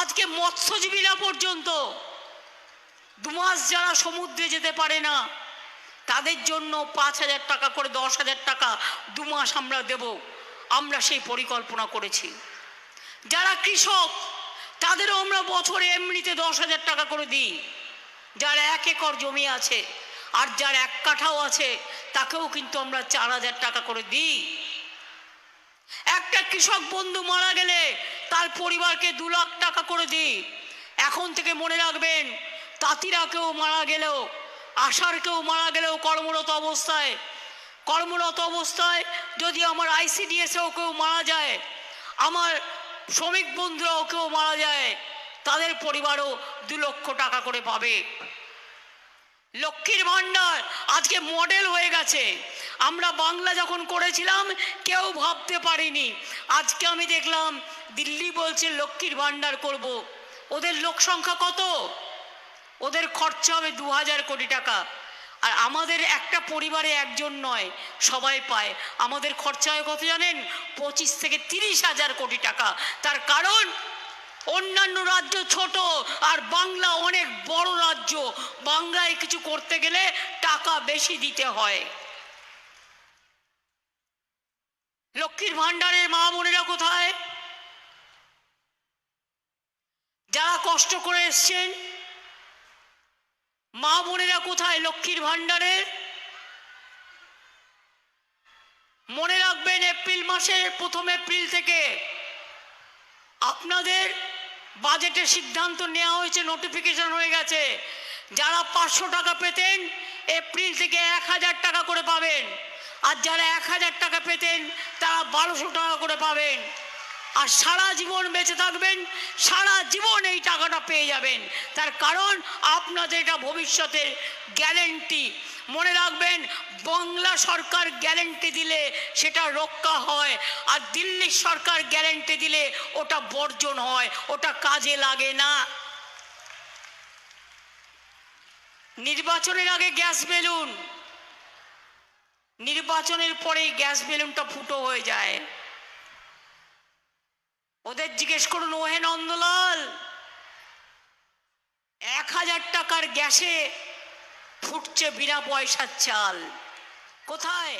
আজকে মৎস্যজীবীরা পর্যন্ত দুমাস যারা সমুদ্রে যেতে পারে না, তাদের জন্য পাঁচ হাজার টাকা করে, দশ হাজার টাকা দুমাস আমরা দেব। আমরা সেই পরিকল্পনা করেছি। যারা কৃষক, তাদেরও আমরা বছরে এমনিতে দশ হাজার টাকা করে দিই। যার এক একর জমি আছে, আর যার এক কাঠাও আছে, তাকেও কিন্তু আমরা চার হাজার টাকা করে দিই। একটা কৃষক বন্ধু মারা গেলে তার পরিবারকে দু লাখ টাকা করে দিই। এখন থেকে মনে রাখবেন, তাঁতিরা কেউ মারা গেলেও আষাঢ় কেউ মারা গেলেও কর্মরত অবস্থায়। কর্মরত অবস্থায় যদি আমার আইসিডিএসেও কেউ মারা যায়, আমার শ্রমিক বন্ধুরাও কেউ মারা যায়, তাদের পরিবারও দু লক্ষ টাকা করে পাবে। লক্ষ্মীর ভাণ্ডার আজকে মডেল হয়ে গেছে। আমরা বাংলা যখন করেছিলাম, কেউ ভাবতে পারিনি। আজকে আমি দেখলাম, দিল্লি বলছে লক্ষ্মীর ভাণ্ডার করব। ওদের লোক সংখ্যা কত? ওদের খরচা হবে দু হাজার কোটি টাকা। আর আমাদের একটা পরিবারে একজন নয়, সবাই পায়। আমাদের খরচা হয় কত জানেন? পঁচিশ থেকে তিরিশ হাজার কোটি টাকা। তার কারণ, অন্যান্য রাজ্য ছোট আর বাংলা অনেক বড় রাজ্য। বাংলায় কিছু করতে গেলে টাকা বেশি দিতে হয়। লক্ষ্মীর ভাণ্ডারের মা বোনেরা কোথায়? যারা কষ্ট করে এসছেন, মা বোনেরা কোথায় লক্ষ্মীর ভাণ্ডারের মনে রাখবেন, এপ্রিল মাসের প্রথম এপ্রিল থেকে আপনাদের বাজেটের সিদ্ধান্ত নেওয়া হয়েছে নোটিফিকেশন হয়ে গেছে। যারা পাঁচশো টাকা পেতেন, এপ্রিল থেকে এক হাজার টাকা করে পাবেন। আর যারা এক হাজার টাকা পেতেন বারোশো টাকা করে পাবেন। আর সারা জীবন বেঁচে থাকবেন, সারা জীবন এই টাকাটা পেয়ে যাবেন। তার কারণ আপনাদের এটা ভবিষ্যতের গ্যারেন্টি। মনে রাখবেন, বাংলা সরকার গ্যারেন্টি দিলে সেটা রক্ষা হয়, আর দিল্লির সরকার গ্যারেন্টি দিলে ওটা বর্জন হয়, ওটা কাজে লাগে না। নির্বাচনের আগে গ্যাস বেলুন। নির্বাচনের পরেই গ্যাস বেলুনটা ফুটো হয়ে যায়। ওদের জিজ্ঞেস করুন, ওহে নন্দলাল, এক হাজার টাকার গ্যাসে ফুটছে বিনা পয়সার চাল। কোথায়?